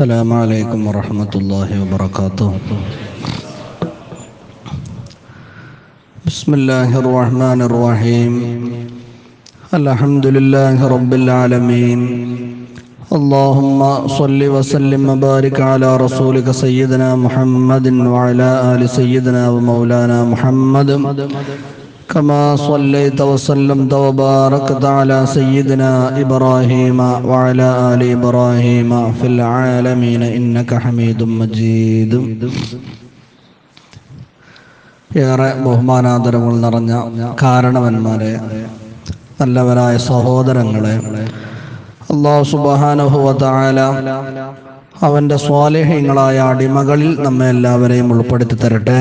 السلام عليكم ورحمة الله وبركاته. بسم الله الرحمن الرحيم. الحمد لله رب العالمين. اللهم صل وسلم وبارك على رسولك سيدنا محمد وعلى آل سيدنا ومولانا محمد. كما صليت وسلمت وباركت على سيدنا إبراهيم وعلى آل إبراهيم في العالمين إنك حميد مجيد ഏറെ ബഹുമാനാദരങ്ങൾ നിറഞ്ഞ കാരണവന്മാരെ നല്ലവരായ സഹോദരങ്ങളെ അള്ളാഹു സുബാനുഭവത്തായ അവൻ്റെ സ്വാലേഹ്യങ്ങളായ അടിമകളിൽ നമ്മെ എല്ലാവരെയും ഉൾപ്പെടുത്തി തരട്ടെ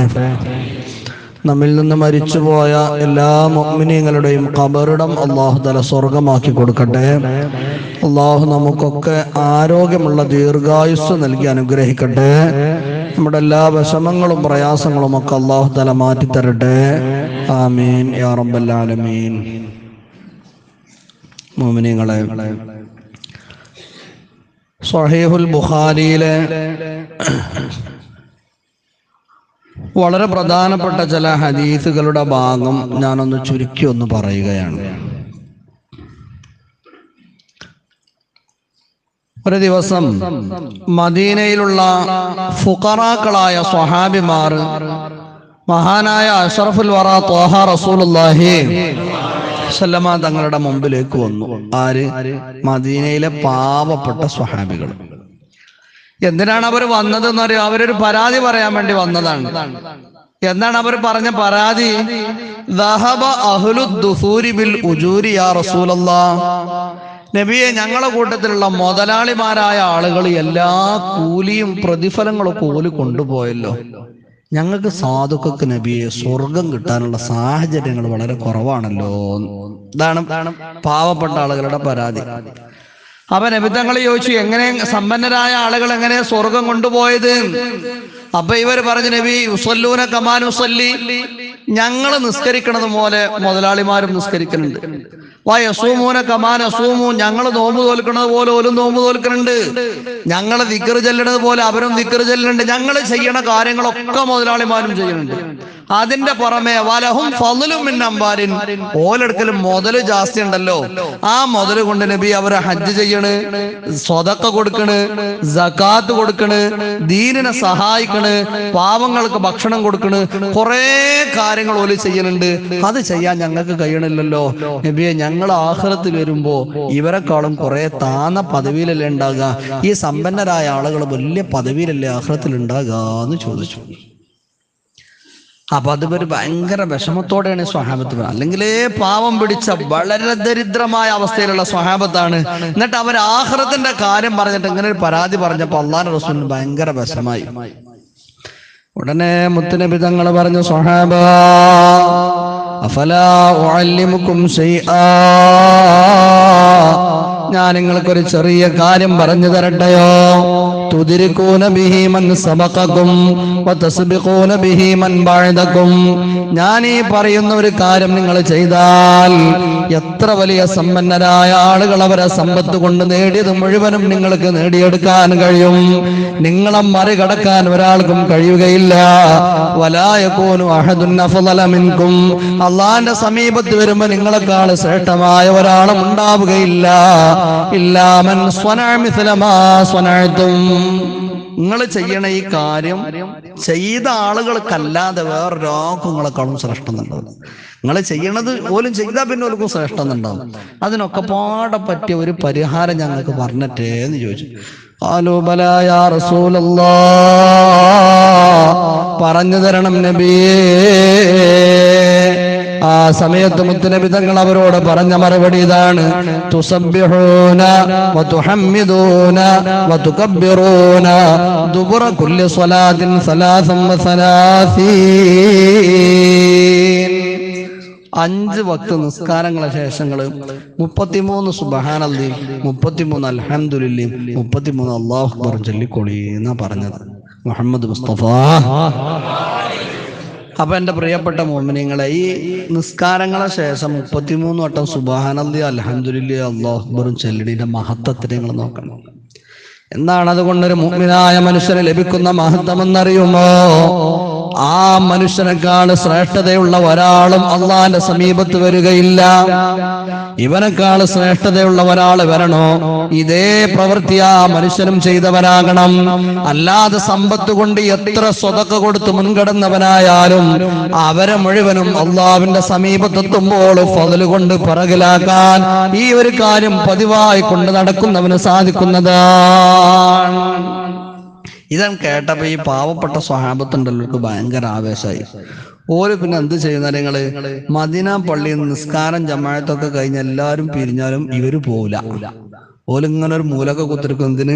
നമ്മിൽ നിന്ന് മരിച്ചുപോയ എല്ലാ മൊമിനിയങ്ങളുടെയും കബറിടം അള്ളാഹു തല സ്വർഗമാക്കി കൊടുക്കട്ടെ. അള്ളാഹു നമുക്കൊക്കെ ആരോഗ്യമുള്ള ദീർഘായുസ് നൽകി അനുഗ്രഹിക്കട്ടെ. നമ്മുടെ എല്ലാ വിഷമങ്ങളും പ്രയാസങ്ങളും ഒക്കെ അള്ളാഹു തല മാറ്റി തരട്ടെ ആമീൻ. യാ മുഅ്മിനീങ്ങളെ സ്വഹീഹുൽ ബുഖാരിയിലെ വളരെ പ്രധാനപ്പെട്ട ചില ഹദീസുകളുടെ ഭാഗം ഞാനൊന്ന് ചുരുക്കി ഒന്ന് പറയുകയാണ്. ഒരു ദിവസം മദീനയിലുള്ള ഫുഖറാക്കളായ സ്വഹാബിമാർ മഹാനായ അഷറഫുൽ വറ തോഹ റസൂലുള്ളാഹി സല്ലമ തങ്ങളുടെ മുമ്പിലേക്ക് വന്നു. ആര്? മദീനയിലെ പാവപ്പെട്ട സ്വഹാബികൾ. എന്തിനാണ് അവർ വന്നത് എന്ന് അറിയാം അവരൊരു പരാതി പറയാൻ വേണ്ടി വന്നതാണ്. എന്താണ് അവർ പറഞ്ഞ പരാതി? നബിയെ ഞങ്ങളുടെ കൂട്ടത്തിലുള്ള മുതലാളിമാരായ ആളുകൾ എല്ലാ കൂലിയും പ്രതിഫലങ്ങളും കൂലി കൊണ്ടുപോയല്ലോ. ഞങ്ങൾക്ക് സാധുക്കൾക്ക് നബിയെ സ്വർഗം കിട്ടാനുള്ള സാഹചര്യങ്ങൾ വളരെ കുറവാണല്ലോ. ഇതാണ് പാവപ്പെട്ട ആളുകളുടെ പരാതി. അപ്പൊ നബിത്തങ്ങൾ ചോദിച്ചു എങ്ങനെ സമ്പന്നരായ ആളുകൾ എങ്ങനെ സ്വർഗം കൊണ്ടുപോയത്? അപ്പൊ ഇവർ പറഞ്ഞു നബി ഉസല്ലൂന കമാനുസല്ലി ഞങ്ങൾ നിസ്കരിക്കണത് പോലെ മുതലാളിമാരും നിസ്കരിക്കുന്നുണ്ട് വയസൂമൂന കമാൻ അസൂമു ഞങ്ങൾ നോമ്പ് തോൽക്കുന്നത് പോലെ ഓലും നോമ്പ് തോൽക്കുന്നുണ്ട് ഞങ്ങൾ ദിക്കറ് ചെല്ലണത് പോലെ അവരും ദിക്കറ് ചെല്ലുന്നുണ്ട് ഞങ്ങൾ ചെയ്യണ കാര്യങ്ങളൊക്കെ മുതലാളിമാരും ചെയ്യുന്നുണ്ട്. അതിന്റെ പുറമെ വലഹും ഫലും അമ്പാരിൻ ഓലെടുക്കലും മുതൽ ജാസ്തി ഉണ്ടല്ലോ ആ മുതൽ കൊണ്ട് നബി അവരെ ഹജ്ജ് ചെയ്യണ് സ്വതക്ക കൊടുക്കണ് ജക്കാത്ത് കൊടുക്കണ് ദീനിനെ സഹായിക്കണ് പാവങ്ങൾക്ക് ഭക്ഷണം കൊടുക്കണ് കുറേ കാര്യങ്ങൾ ഓൽ ചെയ്യണുണ്ട് അത് ചെയ്യാൻ ഞങ്ങൾക്ക് കഴിയണില്ലല്ലോ. നബിയെ ഞങ്ങൾ ആഹ്റത്തിൽ വരുമ്പോ ഇവരെക്കാളും കുറെ താന്ന പദവിയിലല്ലേ ഉണ്ടാകുക? ഈ സമ്പന്നരായ ആളുകൾ വലിയ പദവിയിലല്ലേ ആഹ്റത്തിൽ ഉണ്ടാകുക എന്ന് ചോദിച്ചു. അപ്പൊ അത് ഒരു ഭയങ്കര വിഷമത്തോടെയാണ് സ്വഹാബത്ത് അല്ലെങ്കിലേ പാവം പിടിച്ച വളരെ ദരിദ്രമായ അവസ്ഥയിലുള്ള സ്വഹാബത്താണ്. എന്നിട്ട് അവർ ആഹ്റത്തിന്റെ കാര്യം പറഞ്ഞിട്ട് ഇങ്ങനെ ഒരു പരാതി പറഞ്ഞപ്പോൾ അള്ളാൻ റസൂലിന് ഭയങ്കര വിഷമായി. ഉടനെ മുത്തുനബി തങ്ങൾ പറഞ്ഞു സ്വഹാബ أفلا أعلمكم شيئا ഞാൻ നിങ്ങൾക്കൊരു ചെറിയ കാര്യം പറഞ്ഞു തരട്ടെയോ? തുതിരിക്കൂന ബിഹി മൻ സബഖക്കും വതസ്ബിഖൂന ബിഹി മൻ ബഅദക്കും ഞാൻ ഈ പറയുന്ന ഒരു കാര്യം നിങ്ങൾ ചെയ്താൽ എത്ര വലിയ സമ്പന്നരായ ആളുകൾ അവരെ സമ്പത്ത് കൊണ്ട് നേടിയത് മുഴുവനും നിങ്ങൾക്ക് നേടിയെടുക്കാൻ കഴിയും. നിങ്ങളെ മറികടക്കാൻ ഒരാൾക്കും കഴിയുകയില്ല. വലായക്കൂനു അഹദുൻ അഫ്ളല മിൻകും. അള്ളാന്റെ സമീപത്ത് വരുമ്പോ നിങ്ങളെക്കാൾ ശ്രേഷ്ഠമായ ഒരാളും ഉണ്ടാവുകയില്ല. ഇല്ലാമൻ നിങ്ങൾ ചെയ്യണ ഈ കാര്യം ചെയ്ത ആളുകൾക്കല്ലാതെ വേറൊരാൾക്കും നിങ്ങളെക്കാളും ശ്രേഷ്ഠം എന്നുണ്ടാവും നിങ്ങൾ ചെയ്യണത് പോലും ചെയ്താൽ പിന്നെ ഓർക്കും ശ്രേഷ്ഠം അതിനൊക്കെ പാടെ പറ്റിയ ഒരു പരിഹാരം ഞങ്ങൾക്ക് പറഞ്ഞിട്ടേ എന്ന് ചോദിച്ചു. ആലോബലായ പറഞ്ഞു തരണം നബിയേ ആ സമയത്ത് മുത്തുനബി തങ്ങൾ അവരോട് പറഞ്ഞ മറുപടി ഇതാണ്. അഞ്ച് വക്ത് നിസ്കാരങ്ങളെ ശേഷങ്ങൾ മുപ്പത്തിമൂന്ന് സുബഹാനല്ലയും മുപ്പത്തിമൂന്ന് അൽഹംദുലില്ലയും മുപ്പത്തിമൂന്ന് അള്ളാഹു അക്ബർ ചൊല്ലിക്കൊളി എന്നാ പറഞ്ഞത്. മുഹമ്മദ് മുസ്തഫ. അപ്പൊ എന്റെ പ്രിയപ്പെട്ട മോമിനിങ്ങളെ ഈ നിസ്കാരങ്ങളെ ശേഷം മുപ്പത്തിമൂന്ന് വട്ടം സുബാനന്ദി അലഹദില്ല അള്ളാഹുബറും ചെല്ലടിന്റെ മഹത്വത്തിന് നിങ്ങൾ നോക്കണം. എന്താണ് അതുകൊണ്ടൊരു മുഗ്മിനായ മനുഷ്യന് ലഭിക്കുന്ന മഹത്വമെന്നറിയുമോ ആ മനുഷ്യനെക്കാൾ ശ്രേഷ്ഠതയുള്ള ഒരാളും അള്ളാന്റെ സമീപത്ത് വരികയില്ല. ഇവനേക്കാൾ ശ്രേഷ്ഠതയുള്ള ഒരാൾ വരണോ? ഇതേ പ്രവൃത്തി ആ മനുഷ്യനും ചെയ്തവനാകണം. അല്ലാതെ സമ്പത്ത് കൊണ്ട് എത്ര സ്വതക്ക കൊടുത്ത് മുൻകടന്നവനായാലും അവരെ മുഴുവനും അള്ളാവിന്റെ സമീപത്തെത്തുമ്പോൾ ഫതൽ കൊണ്ട് പിറകിലാക്കാൻ ഈ ഒരു കാര്യം പതിവായി കൊണ്ട് നടക്കുന്നവന് സാധിക്കുന്നതാണ്. ഇതാണ് കേട്ടപ്പോ ഈ പാവപ്പെട്ട സ്വഹാബത്തുണ്ടല്ലോ ഭയങ്കര ആവേശമായി. ഓര് പിന്നെ എന്ത് ചെയ്യുന്ന നിങ്ങൾ? മദീന പള്ളിയിൽ നിസ്കാരം ജമാഴത്തൊക്കെ കഴിഞ്ഞ് എല്ലാരും പിരിഞ്ഞാലും ഇവർ പോവില്ല. ഓലിങ്ങനെ ഒരു മൂലൊക്കെ കുത്തിരിക്കുന്നതിന്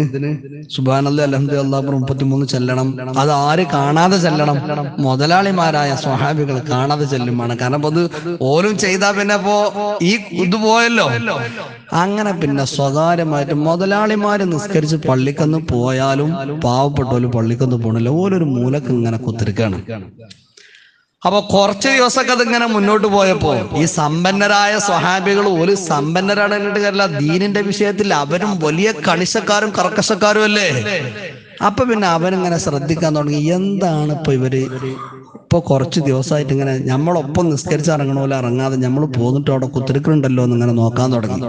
സുബാനല്ല അലഹമ്മദ് അള്ളാഹ് മുപ്പത്തിമൂന്ന് ചെല്ലണം. അത് ആര് കാണാതെ ചെല്ലണം? മുതലാളിമാരായ സ്വഹാബികൾ കാണാതെ ചെല്ലുമാണ്. കാരണം അത് ഓലും ചെയ്താ പിന്നെ അപ്പോ ഈ ഇത് പോയല്ലോ. അങ്ങനെ പിന്നെ സ്വകാര്യമായിട്ട് മുതലാളിമാര് നിസ്കരിച്ച് പള്ളിക്കന്ന് പോയാലും പാവപ്പെട്ടോലും പള്ളിക്കന്ന് പോണില്ല. ഓലൊരു മൂലക്ക് ഇങ്ങനെ കുത്തിരിക്കാണ്. അപ്പൊ കുറച്ച് ദിവസമൊക്കെ അതിങ്ങനെ മുന്നോട്ട് പോയപ്പോ ഈ സമ്പന്നരായ സ്വഹാബികൾ ഒരു സമ്പന്നരാണ് കാര്യമില്ല. ദീനിന്റെ വിഷയത്തിൽ അവരും വലിയ കണിശക്കാരും കർക്കശക്കാരും അല്ലേ? അപ്പൊ പിന്നെ അവനിങ്ങനെ ശ്രദ്ധിക്കാൻ തുടങ്ങി. എന്താണ് ഇപ്പൊ ഇവർ? ഇപ്പൊ കുറച്ച് ദിവസമായിട്ട് ഇങ്ങനെ നമ്മളൊപ്പം നിസ്കരിച്ച് ഇറങ്ങണ പോലെ ഇറങ്ങാതെ നമ്മൾ പോന്നിട്ട് അവിടെ കുത്തിരിക്കുന്നുണ്ടല്ലോ എന്ന് ഇങ്ങനെ നോക്കാൻ തുടങ്ങി.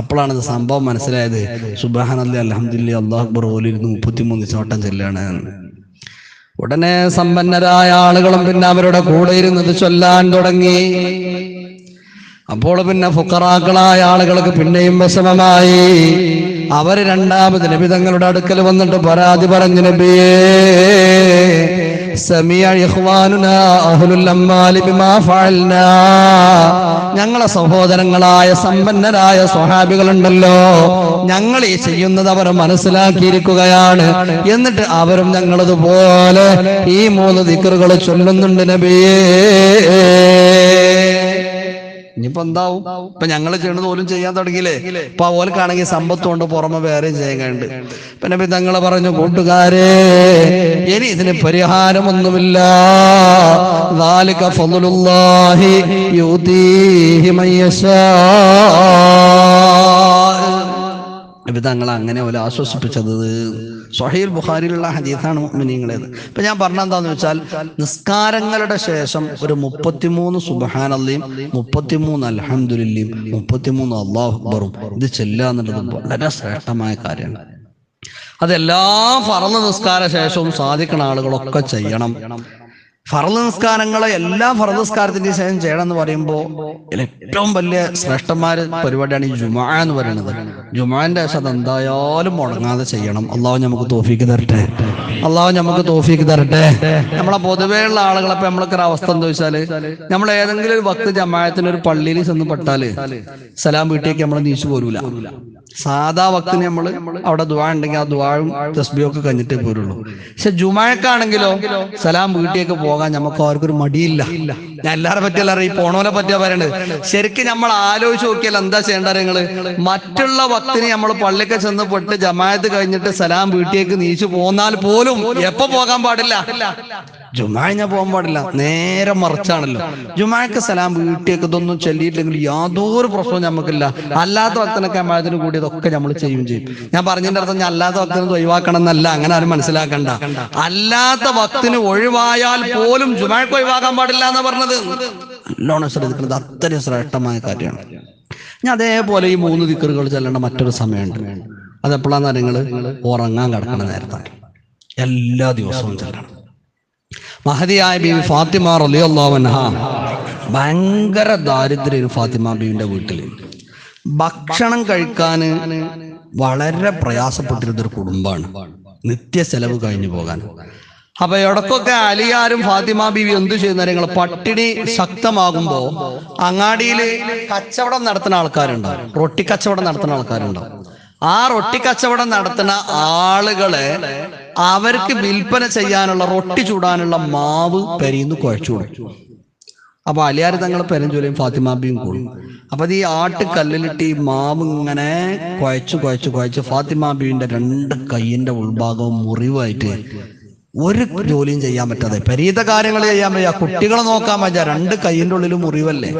അപ്പോഴാണ് ഇത് സംഭവം മനസ്സിലായത്. സുബാനല്ലേ അലഹദില്ല അള്ളാഹ് അക്ബർ ഓലിരുന്ന് മുപ്പത്തിമൂന്ന് ചോട്ടം ചെല്ലാണ്. ഉടനെ സമ്പന്നരായ ആളുകളും പിന്നെ അവരുടെ കൂടെ ഇരുന്നത് ചൊല്ലാൻ തുടങ്ങി. അപ്പോൾ പിന്നെ ഫുക്കറാക്കളായ ആളുകൾക്ക് പിന്നെയും വിഷമമായി. അവർ രണ്ടാമത് നബി തങ്ങളുടെ അടുക്കൽ വന്നിട്ട് പരാതി പറഞ്ഞു നബിയേ ഞങ്ങളെ സഹോദരങ്ങളായ സമ്പന്നരായ സ്വഹാബികളുണ്ടല്ലോ. ഞങ്ങൾ ഈ ചെയ്യുന്നത് അവർ മനസ്സിലാക്കിയിരിക്കുകയാണ്. എന്നിട്ട് അവരും ഞങ്ങളതുപോലെ ഈ മൂന്ന് ദിക്കറുകൾ ചൊല്ലുന്നുണ്ട് നബിയേ. ഇനിയിപ്പോ എന്താവും? ഇപ്പൊ ഞങ്ങൾ ചെയ്യണത് പോലും ചെയ്യാൻ തുടങ്ങിയില്ലേ? ഇപ്പൊ ഓലക്കാണെങ്കിൽ സമ്പത്തുണ്ട് പുറമെ വേറെ ചെയ്യാനുണ്ട്. പിന്നെ പിതങ്ങൾ പറഞ്ഞു കൂട്ടുകാരെ ഇനി ഇതിന് പരിഹാരമൊന്നുമില്ല. തങ്ങൾ അങ്ങനെ ഒരു ആശ്വസിപ്പിച്ചത്. സ്വഹീൽ ബുഖാരിയിലുള്ള ഹദീസാണ് മുഅ്മിനീങ്ങളേത്. ഇപ്പൊ ഞാൻ പറഞ്ഞ എന്താന്ന് വെച്ചാൽ നിസ്കാരങ്ങളുടെ ശേഷം ഒരു മുപ്പത്തിമൂന്ന് സുബഹാനല്ലയും മുപ്പത്തിമൂന്ന് അലഹമുല്ലയും മുപ്പത്തിമൂന്ന് അള്ളാഹു അക്ബറും ഇത് ചെല്ലുക എന്നുള്ളത് വളരെ ശ്രേഷ്ഠമായ കാര്യമാണ്. അതെല്ലാ ഫറന്ന് നിസ്കാര ശേഷവും സാധിക്കുന്ന ആളുകളൊക്കെ ചെയ്യണം. ഫറന്ന് നിസ്കാരങ്ങളെ എല്ലാ ഫറദ് നിസ്കാരത്തിന്റെ ശേഷം ചെയ്യണം എന്ന് പറയുമ്പോൾ ഏറ്റവും വലിയ ശ്രേഷ്ഠന്മാര് പരിപാടിയാണ് ഈ ജുമാ എന്ന് പറയുന്നത്. ജുമാന്റെ ശേഷം എന്തായാലും മുടങ്ങാതെ ചെയ്യണം. അള്ളാഹു നമുക്ക് തോഫിക്ക് തരട്ടെ. അള്ളാഹു നമുക്ക് തോഫിക്ക് തരട്ടെ. നമ്മളെ പൊതുവെയുള്ള ആളുകളെ ഇപ്പൊ നമ്മളൊക്കെ ഒരു അവസ്ഥ എന്താ വെച്ചാൽ നമ്മൾ ഏതെങ്കിലും ഒരു ഭക്ത ജമായത്തിന് ഒരു പള്ളിയിൽ ചെന്ന് പെട്ടാൽ സലാം വീട്ടിലേക്ക് നമ്മൾ നീച്ചു പോരൂല. സാധാ വക്തിന് നമ്മൾ അവിടെ ദുവാ ഉണ്ടെങ്കിൽ ആ ദുവാഴും തസ്ബിയും ഒക്കെ കഴിഞ്ഞിട്ടേ പോരുള്ളൂ. പക്ഷെ ജുമായക്കാണെങ്കിലോ സലാം വീട്ടിലേക്ക് പോകാൻ നമുക്ക് ആർക്കൊരു മടിയില്ല. ഞാൻ എല്ലാരെ പറ്റിയല്ല അറിയാം പോണോനെ പറ്റിയാ പറയണത് ശരിക്കും നമ്മൾ ആലോചിച്ച് നോക്കിയാൽ എന്താ ചെയ്യേണ്ട നിങ്ങൾ? മറ്റുള്ള ഭക്തിന് നമ്മൾ പള്ളിക്ക് ചെന്ന് പെട്ട് ജമായത്ത് കഴിഞ്ഞിട്ട് സലാം വീട്ടിലേക്ക് നീച്ചു പോന്നാൽ പോലും എപ്പോ പോകാൻ പാടില്ല? ജുമാഴ ഞാൻ പോകാൻ പാടില്ല. നേരെ മറിച്ചാണല്ലോ. ജുമായക്ക് സലാം വീട്ടിലേക്ക് ഇതൊന്നും ചൊല്ലിയിട്ടില്ലെങ്കിൽ യാതൊരു പ്രശ്നവും നമുക്കില്ല അല്ലാത്ത ഭക്തനൊക്കെ അമ്മായത്തിന് കൂടി ഇതൊക്കെ നമ്മൾ ചെയ്യും ചെയ്യും. ഞാൻ പറഞ്ഞതിന്റെ അർത്ഥം ഞാൻ അല്ലാത്ത ഭക്തനെ ഒഴിവാക്കണം എന്നല്ല അങ്ങനെ ആരും മനസ്സിലാക്കണ്ട. അല്ലാത്ത ഭക്തിന് ഒഴിവായാൽ പോലും ജുമായക്ക് ഒഴിവാക്കാൻ പാടില്ല എന്ന് പറഞ്ഞത്. നല്ലോണം ശ്രദ്ധിക്കുന്നത് അത്രയും ശ്രേഷ്ഠമായ കാര്യമാണ്. ഞാൻ അതേപോലെ ഈ മൂന്ന് ദിക്കറുകൾ ചെല്ലേണ്ട മറ്റൊരു സമയമുണ്ട്. അത് അതെപ്പോഴാന്ന് നിങ്ങൾ ഉറങ്ങാൻ കിടക്കണ നേരത്താണ്. എല്ലാ ദിവസവും ചെല്ലണം. മഹതിയായ ബീവി ഫാത്തിമ റളിയല്ലാഹു അൻഹ ഭയങ്കര ദാരിദ്ര്യം ഫാത്തിമ ബീവിന്റെ വീട്ടിൽ ഭക്ഷണം കഴിക്കാൻ വളരെ പ്രയാസപ്പെട്ടിരുന്ന ഒരു കുടുംബമാണ്. നിത്യ ചെലവ് കഴിഞ്ഞു പോകാൻ. അപ്പൊ ഇടക്കൊക്കെ അലിയാരും ഫാത്തിമ ബീവി എന്തു ചെയ്യുന്ന നിങ്ങൾ പട്ടിണി ശക്തമാകുമ്പോ അങ്ങാടിയിൽ കച്ചവടം നടത്തുന്ന ആൾക്കാരുണ്ടാവും. റൊട്ടി കച്ചവടം നടത്തുന്ന ആൾക്കാരുണ്ടാവും. ആ റൊട്ടി കച്ചവടം നടത്തുന്ന ആളുകളെ അവർക്ക് വിൽപ്പന ചെയ്യാനുള്ള റൊട്ടി ചൂടാനുള്ള മാവ് പെരിയുന്നു കുഴച്ചു കൊടുക്കും. അപ്പൊ അലിയാർ തങ്ങൾ പെരഞ്ചോലയും ഫാത്തിമാബിയും കൂടും. അപ്പൊ ഈ ഈ ആട്ടുകല്ലിലിട്ട് ഈ മാവ് ഇങ്ങനെ കുഴച്ചു കുഴച്ചു കുഴച്ച് ഫാത്തിമാബിയുടെ രണ്ട് കൈയിന്റെ ഉൾഭാഗവും മുറിവായിട്ട് ഒരു ജോലിയും ചെയ്യാൻ പറ്റാതെ. പരീത കാര്യങ്ങൾ ചെയ്യാൻ വയ്യ. കുട്ടികളെ നോക്കാൻ വയ്യ. രണ്ട് കൈയിന്റെ ഉള്ളിൽ മുറിവല്ലേ?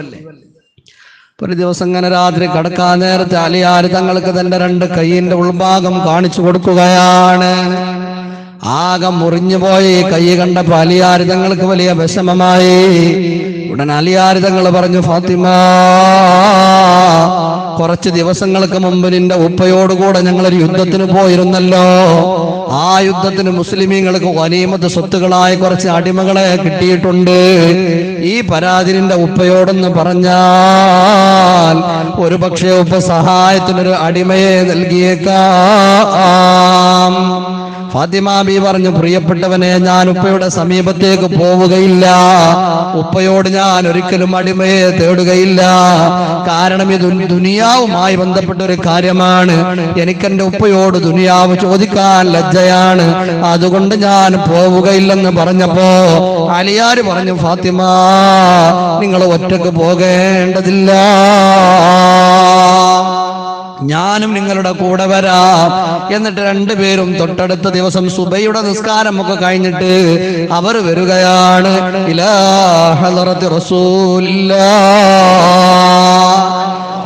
ഒരു ദിവസം ഇങ്ങനെ രാത്രി കടക്കാൻ നേരത്തെ അലിയാരി തങ്ങൾക്ക് തന്റെ രണ്ട് കൈയിന്റെ ഉൾഭാഗം കാണിച്ചു കൊടുക്കുകയാണ്. ആകെ മുറിഞ്ഞു പോയി കൈ കണ്ടപ്പോ അലിയാരിതങ്ങൾക്ക് വലിയ വിഷമമായി. ഉടൻ അലിയാരിതങ്ങൾ പറഞ്ഞു ഫാത്തിമ കുറച്ച് ദിവസങ്ങൾക്ക് മുമ്പ് നിന്റെ ഉപ്പയോടുകൂടെ ഞങ്ങളൊരു യുദ്ധത്തിന് പോയിരുന്നല്ലോ. ആ യുദ്ധത്തിന് മുസ്ലിമീങ്ങൾക്ക് വനീമത്ത് സ്വത്തുകളായ കുറച്ച് അടിമകളെ കിട്ടിയിട്ടുണ്ട്. ഈ പരാതി നിന്റെ ഉപ്പയോടെന്ന് പറഞ്ഞാൽ ഒരു പക്ഷേ ഉപ്പ സഹായത്തിനൊരു അടിമയെ നൽകിയേക്കാം. ഫാത്തിമ ബി പറഞ്ഞു പ്രിയപ്പെട്ടവനെ ഞാൻ ഉപ്പയുടെ സമീപത്തേക്ക് പോവുകയില്ല. ഉപ്പയോട് ഞാൻ ഒരിക്കലും അടിമയെ തേടുകയില്ല. കാരണം ഇത് ദുനിയാവുമായി ബന്ധപ്പെട്ട ഒരു കാര്യമാണ്. എനിക്ക് എന്റെ ഉപ്പയോട് ദുനിയാവ് ചോദിക്കാൻ ലജ്ജയാണ്. അതുകൊണ്ട് ഞാൻ പോവുകയില്ലെന്ന് പറഞ്ഞപ്പോ അലിയാര് പറഞ്ഞു ഫാത്തിമ നിങ്ങൾ ഒറ്റയ്ക്ക് പോകേണ്ടതില്ല. ഞാനും നിങ്ങളുടെ കൂടെ വരാം. എന്നിട്ട് രണ്ടുപേരും തൊട്ടടുത്ത ദിവസം സുബയുടെ നിസ്കാരം ഒക്കെ കഴിഞ്ഞിട്ട് അവർ വരികയാണ്. ഇലാ റസൂലില്ലാ.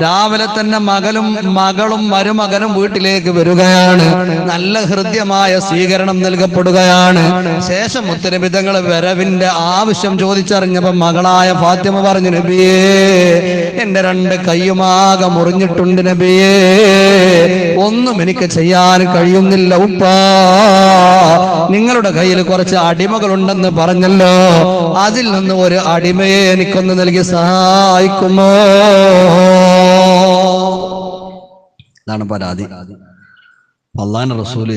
രാവിലെ തന്നെ മകളും മകളും മരുമകനും വീട്ടിലേക്ക് വരികയാണ്. നല്ല ഹൃദ്യമായ സ്വീകരണം നൽകപ്പെടുകയാണ്. ശേഷം ഉത്തരവിധങ്ങൾ വരവിന്റെ ആവശ്യം ചോദിച്ചറിഞ്ഞപ്പോ മകളായ ഫാത്തിമ പറഞ്ഞു നബിയേ എന്റെ രണ്ട് കയ്യുമാകെ മുറിഞ്ഞിട്ടുണ്ട് നബിയേ. ഒന്നും എനിക്ക് ചെയ്യാൻ കഴിയുന്നില്ല ഉപ്പാ. നിങ്ങളുടെ കയ്യിൽ കുറച്ച് അടിമകളുണ്ടെന്ന് പറഞ്ഞല്ലോ. അതിൽ നിന്ന് ഒരു അടിമയെ എനിക്കൊന്ന് നൽകി സഹായിക്കുമോ? ഇതാണ് പരാതി. അള്ളാൻ റസൂൽ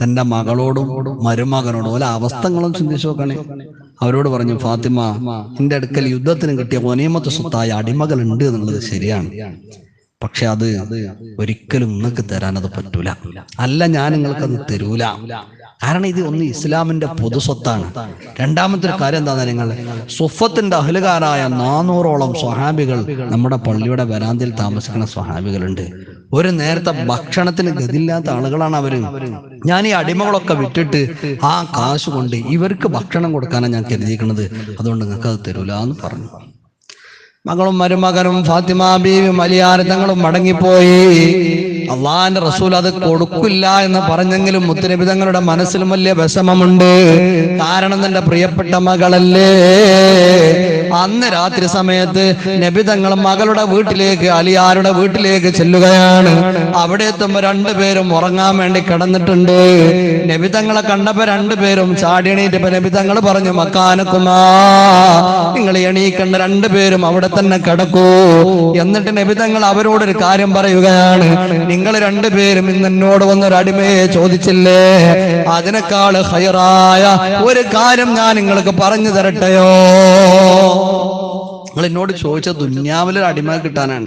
തന്റെ മകളോടും മരുമകനോടും ഓല അവസ്ഥകളും ചിന്തിച്ചു നോക്കണേ അവരോട് പറഞ്ഞു ഫാത്തിമ എന്റെ അടുക്കൽ യുദ്ധത്തിന് കിട്ടിയ ഒനീമത്ത് സ്വത്തായ അടിമകൾ ഉണ്ട് എന്നുള്ളത് ശരിയാണ്. പക്ഷെ അത് ഒരിക്കലും നിങ്ങൾക്ക് തരാൻ അത് പറ്റൂല. അല്ല ഞാൻ നിങ്ങൾക്ക് അത് തരൂല. കാരണം ഇത് ഒന്ന് ഇസ്ലാമിന്റെ പൊതുസ്വത്താണ്. രണ്ടാമത്തെ കാര്യം എന്താ നിങ്ങൾ? സുഫത്തിന്റെ അഹലുകാരായ നാനൂറോളം സ്വഹാബികൾ നമ്മുടെ പള്ളിയുടെ വരാന്തിൽ താമസിക്കുന്ന സ്വഹാബികളുണ്ട്. ഒരു നേരത്തെ ഭക്ഷണത്തിന് ഗതിയില്ലാത്ത ആളുകളാണ് അവർ. ഞാൻ ഈ അടിമകളൊക്കെ വിട്ടിട്ട് ആ കാശ് കൊണ്ട് ഇവർക്ക് ഭക്ഷണം കൊടുക്കാനാണ് ഞാൻ കരുതിയിരിക്കുന്നത്. അതുകൊണ്ട് നിങ്ങൾക്ക് അത് തരൂല എന്ന് പറഞ്ഞു. മകളും മരുമകനും ഫാത്തിമ ബീവി ബീവിയും തങ്ങളും മടങ്ങിപ്പോയി. അള്ളാന്റെ റസൂൽ അത് കൊടുക്കില്ല എന്ന് പറഞ്ഞെങ്കിലും മുത്തുനബി തങ്ങളുടെ മനസ്സിലും വലിയ വിഷമമുണ്ട്. കാരണം തന്റെ പ്രിയപ്പെട്ട മകളല്ലേ? അന്ന് രാത്രി സമയത്ത് നബി തങ്ങൾ മകളുടെ വീട്ടിലേക്ക് അലിയാരുടെ വീട്ടിലേക്ക് ചെല്ലുകയാണ്. അവിടെ എത്തുമ്പോ രണ്ടുപേരും ഉറങ്ങാൻ വേണ്ടി കിടന്നിട്ടുണ്ട്. നബി തങ്ങളെ കണ്ടപ്പോ രണ്ടുപേരും ചാടി എണീറ്റപ്പോ നബി തങ്ങൾ പറഞ്ഞു മക്കാനക്കുമാ നിങ്ങൾ എണീക്കേണ്ട രണ്ടുപേരും അവിടെ തന്നെ കിടക്കൂ. എന്നിട്ട് നബിതങ്ങൾ അവരോട് ഒരു കാര്യം പറയുകയാണ്. നിങ്ങൾ രണ്ടുപേരും ഇന്ന് എന്നോട് വന്നൊരു അടിമയെ ചോദിച്ചില്ലേ? അതിനേക്കാൾ ഹയറായ ഒരു കാര്യം ഞാൻ നിങ്ങൾക്ക് പറഞ്ഞു തരട്ടെയോ? നിങ്ങൾ എന്നോട് ചോദിച്ച ദുന്യാവിലൊരു അടിമ കിട്ടാനാണ്.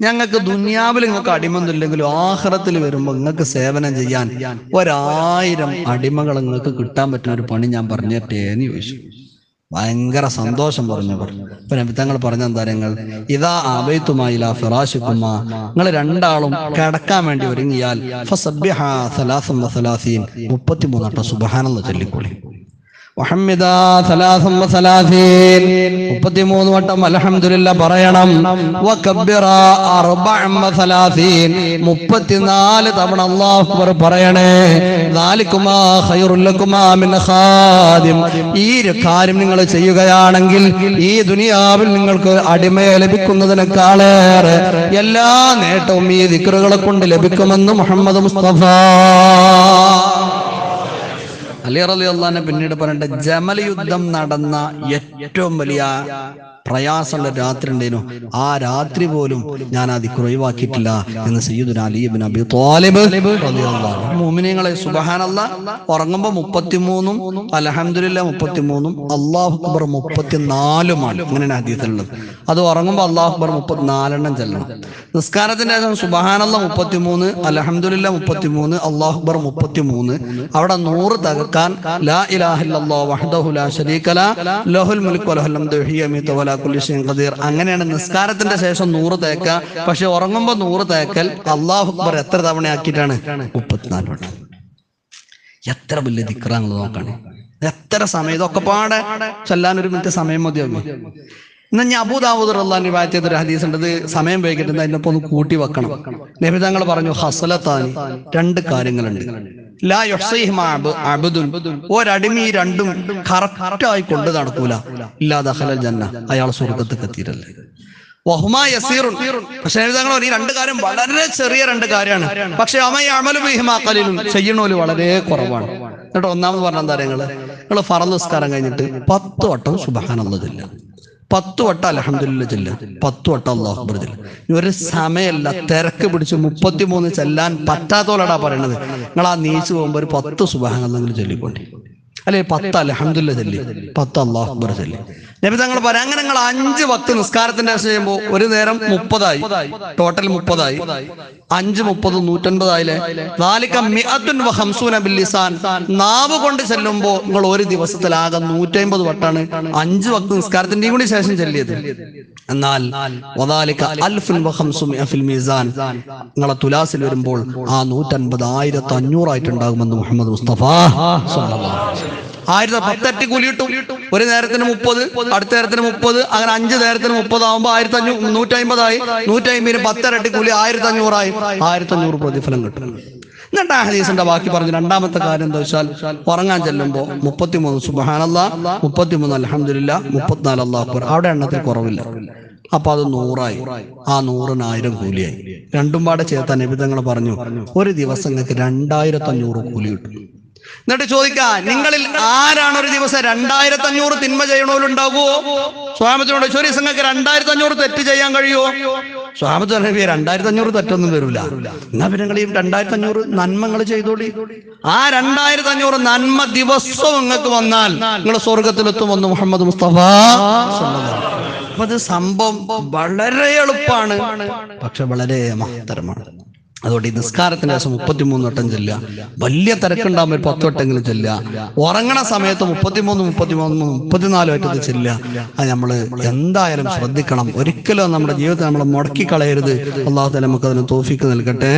ഞങ്ങൾക്ക് ദുന്യാവിൽ നിങ്ങൾക്ക് അടിമൊന്നുമില്ലെങ്കിലും ആഹ്റത്തിൽ വരുമ്പോൾ നിങ്ങൾക്ക് സേവനം ചെയ്യാൻ ഒരായിരം അടിമകൾ നിങ്ങൾക്ക് കിട്ടാൻ പറ്റുന്ന ഒരു പണി ഞാൻ പറഞ്ഞു എന്ന് ചോദിച്ചു. ഭയങ്കര സന്തോഷം പറഞ്ഞവർ ഇപ്പൊ നബിത്തങ്ങൾ പറഞ്ഞ എന്താ നിങ്ങൾ ഇതാ ആബൈത്തുമായില്ല ഫിറാശിക്കുമ നിങ്ങൾ രണ്ടാളും കിടക്കാൻ വേണ്ടി ഒരുങ്ങിയാൽ മുപ്പത്തിമൂന്നാട്ട സുബഹാനെന്ന് ചൊല്ലിക്കൊള്ളി. മുപ്പത്തിമൂന്ന് വട്ടം അൽഹംദുലില്ലാ പറയണം. മുപ്പത്തിനാല് തവണ അല്ലാഹു പറയണേ. ഈ കാര്യം നിങ്ങൾ ചെയ്യുകയാണെങ്കിൽ ഈ ദുനിയാവിൽ നിങ്ങൾക്ക് അടിമയെ ലഭിക്കുന്നതിനേക്കാളേറെ എല്ലാ നേട്ടവും ഈ ദിക്റുകളെ കൊണ്ട് ലഭിക്കുമെന്ന് മുഹമ്മദ് മുസ്തഫ. അലി റലി അള്ളഹാനെ പിന്നീട് പറയട്ടെ ജമൽ യുദ്ധം നടന്ന ഏറ്റവും വലിയ പ്രയാസമുള്ള രാത്രി ഉണ്ടേനു ആ രാത്രി പോലും ഞാൻ അത് ഒഴിവാക്കിയിട്ടില്ല എന്ന് സയ്യിദുന അലി ഇബ്നു അബി മുപ്പത്തിമൂന്നും അലഹമില്ല മുപ്പത്തിമൂന്നും അല്ലാഹു അക്ബർ മുപ്പത്തിനാലുമാണ്. അങ്ങനെയാണ് ഹദീസിലുള്ളത് അത് ഉറങ്ങുമ്പോൾ അല്ലാഹു അക്ബർ മുപ്പത്തിനാലെണ്ണം ചെല്ലണം. നിസ്കാരത്തിന്റെ ശേഷം സുബ്ഹാനല്ല മുപ്പത്തിമൂന്ന് അലഹമില്ല മുപ്പത്തിമൂന്ന് അല്ലാഹു അക്ബർ മുപ്പത്തിമൂന്ന്. അവിടെ നൂറ് തകർക്കാൻ ലാ ഇലാഹ ഇല്ലല്ലാഹു വഹ്ദഹു ലാ ശരീക ലഹുൽ മുൽക്കു വലഹുൽ ഹംദു വഹിയ യമീതു വലാ ഖദീർ. അങ്ങനെയാണ് നിസ്കാരത്തിന്റെ ശേഷം നൂറ് തേക്ക. പക്ഷെ ഉറങ്ങുമ്പോൾ നൂറ് തേക്കൽ അള്ളാഹു അക്ബർ എത്ര തവണ ആക്കിയിട്ടാണ് മുപ്പത്തിനാല് വട്ടം. എത്ര വലിയ ദിക്റാങ്ങൾ നോക്കണേ. എത്ര സമയം? ഇതൊക്കെ പാടെ ചൊല്ലാൻ ഒരു മിനിറ്റ് സമയം മതിയാകും ഇന്ന് ഞാൻ അള്ളാന്റെ വായത്തേത് ഒരു ഹദീസ് ഉണ്ട്. സമയം വൈകിട്ടുണ്ട് അതിനൊപ്പം ഒന്ന് കൂട്ടി വെക്കണം. നബി തങ്ങൾ പറഞ്ഞു ഹസലത്താനി രണ്ട് കാര്യങ്ങളുണ്ട്. ഒരടിമ രണ്ടും കറക്റ്റായി കൊണ്ട് നടക്കൂല. ഇല്ലാതെ അഹലൽ ജന്ന. അയാൾ സ്വർഗത്തേക്ക് എത്തിയിട്ടല്ലേ. പക്ഷേ നബി തങ്ങൾ ഈ രണ്ട് കാര്യം വളരെ ചെറിയ രണ്ട് കാര്യമാണ്. പക്ഷെ അമ്മയെ അമലും ബിഹിമാ ഖലീലും ചെയ്യണോൽ വളരെ കുറവാണ്. എന്നിട്ട് ഒന്നാമത് പറഞ്ഞ എന്താ നിങ്ങൾ? നിങ്ങൾ ഫറ നിസ്കാരം കഴിഞ്ഞിട്ട് പത്ത് വട്ടം സുബഹാനല്ല ചെല്ല പത്ത് വട്ടം അലഹമില്ല ചെല്ല പത്ത് വട്ടം അള്ളാഹു അക്ബർ ഒരു സമയമല്ല. തിരക്ക് പിടിച്ച് മുപ്പത്തിമൂന്ന് ചെല്ലാൻ പറ്റാത്തോലടാ പറയണത്. നിങ്ങൾ ആ നീച്ചു പോകുമ്പോൾ ഒരു പത്ത് സുബഹാനെങ്കിലും ചൊല്ലിക്കൊണ്ടേ. അല്ലെ പത്ത് അലഹമില്ല ചെല്ലി. പത്ത് അള്ളാഹു ചെല്ലി. നബി തങ്ങൾ പറയാം അങ്ങനെ നിങ്ങൾ അഞ്ച് വക്ത് നിസ്കാരത്തിന്റെ ചെയ്യുമ്പോൾ ഒരു നേരം മുപ്പതായി. ടോട്ടൽ മുപ്പതായി. അഞ്ച് മുപ്പത് നൂറ്റൻപതായില്ലേ? നാലിക്ക മിഅത്തുൻ വ ഹംസൂന ബിൽ ലിസാൻ. നാവ് കൊണ്ട് ചെല്ലുമ്പോൾ നിങ്ങൾ ഒരു ദിവസത്തിലാകെ നൂറ്റമ്പത് വട്ടാണ് അഞ്ച് വക്ത് നിസ്കാരത്തിന്റെയും കൂടി ശേഷം ചെല്ലിയത്. എന്നാൽ നിങ്ങളെ തുലാസിൽ വരുമ്പോൾ ആ നൂറ്റൻപത് ആയിരത്തി അഞ്ഞൂറായിട്ടുണ്ടാകുമെന്ന് മുഹമ്മദ് മുസ്തഫ. ആയിരത്തി പത്തട്ടി കൂലി കിട്ടും ഒരു നേരത്തിന് മുപ്പത് അടുത്ത നേരത്തിന് മുപ്പത് അങ്ങനെ അഞ്ച് നേരത്തിന് മുപ്പത് ആവുമ്പോ ആയിരത്തി അഞ്ഞൂറ് നൂറ്റി അമ്പതായി നൂറ്റി അമ്പതിന് പത്തരട്ടി കൂലി ആയിരത്തി അഞ്ഞൂറായി ആയിരത്തി അഞ്ഞൂറ് പ്രതിഫലം കിട്ടും. എന്നിട്ട് ആ ഹദീസിന്റെ ബാക്കി പറഞ്ഞു രണ്ടാമത്തെ കാര്യം എന്താ വെച്ചാൽ ഉറങ്ങാൻ ചെല്ലുമ്പോ മുപ്പത്തിമൂന്ന് സുബഹാനല്ല മുപ്പത്തിമൂന്ന് അലഹമില്ല മുപ്പത്തിനാല് അള്ളാഹ് അവിടെ എണ്ണത്തിൽ കുറവില്ല. അപ്പൊ അത് നൂറായി. ആ നൂറിനായിരം കൂലിയായി. രണ്ടും പാടെ ചേർത്ത നിബിധങ്ങൾ പറഞ്ഞു ഒരു ദിവസം നിങ്ങൾക്ക് രണ്ടായിരത്തി അഞ്ഞൂറ് കൂലി കിട്ടും. എന്നിട്ട് ചോദിക്ക നിങ്ങളിൽ ആരാണ് ഒരു ദിവസം രണ്ടായിരത്തി അഞ്ഞൂറ് തിന്മ ചെയ്യണോലുണ്ടാകുമോ സ്വാമത്തിനോട് ഒരു സംഘക്ക് രണ്ടായിരത്തി അഞ്ഞൂറ് തെറ്റ് ചെയ്യാൻ കഴിയുമോ? സ്വാമത്ത് പറഞ്ഞ രണ്ടായിരത്തി അഞ്ഞൂറ് തെറ്റൊന്നും വരില്ല. എന്നാ പിന്നെ നിങ്ങൾ ഈ രണ്ടായിരത്തി അഞ്ഞൂറ് നന്മങ്ങൾ ചെയ്തോളി. ആ രണ്ടായിരത്തി അഞ്ഞൂറ് നന്മ ദിവസവും നിങ്ങൾക്ക് വന്നാൽ നിങ്ങൾ സ്വർഗത്തിലെത്തും വന്നു മുഹമ്മദ് മുസ്തഫ. അപ്പൊ അത് സംഭവം വളരെ എളുപ്പമാണ് പക്ഷെ വളരെ മഹത്തരമാണ്. അതുകൊണ്ട് ഈ നിസ്കാരത്തിന് ശേഷം മുപ്പത്തിമൂന്ന് വട്ടം ചെല്ലുക. വലിയ തിരക്കുണ്ടാകുമ്പോൾ പത്ത് വട്ടെങ്കിലും ചെല്ലുക. ഉറങ്ങണ സമയത്ത് മുപ്പത്തിമൂന്ന് മുപ്പത്തിമൂന്ന് മുപ്പത്തിനാല് വറ്റത്ത് ചെല്ലുക. അത് നമ്മൾ എന്തായാലും ശ്രദ്ധിക്കണം. ഒരിക്കലും നമ്മുടെ ജീവിതത്തെ നമ്മൾ മുടക്കി കളയരുത് അള്ളാഹു നമുക്ക് അതിന് തോഫിക്ക് നൽകട്ടെ.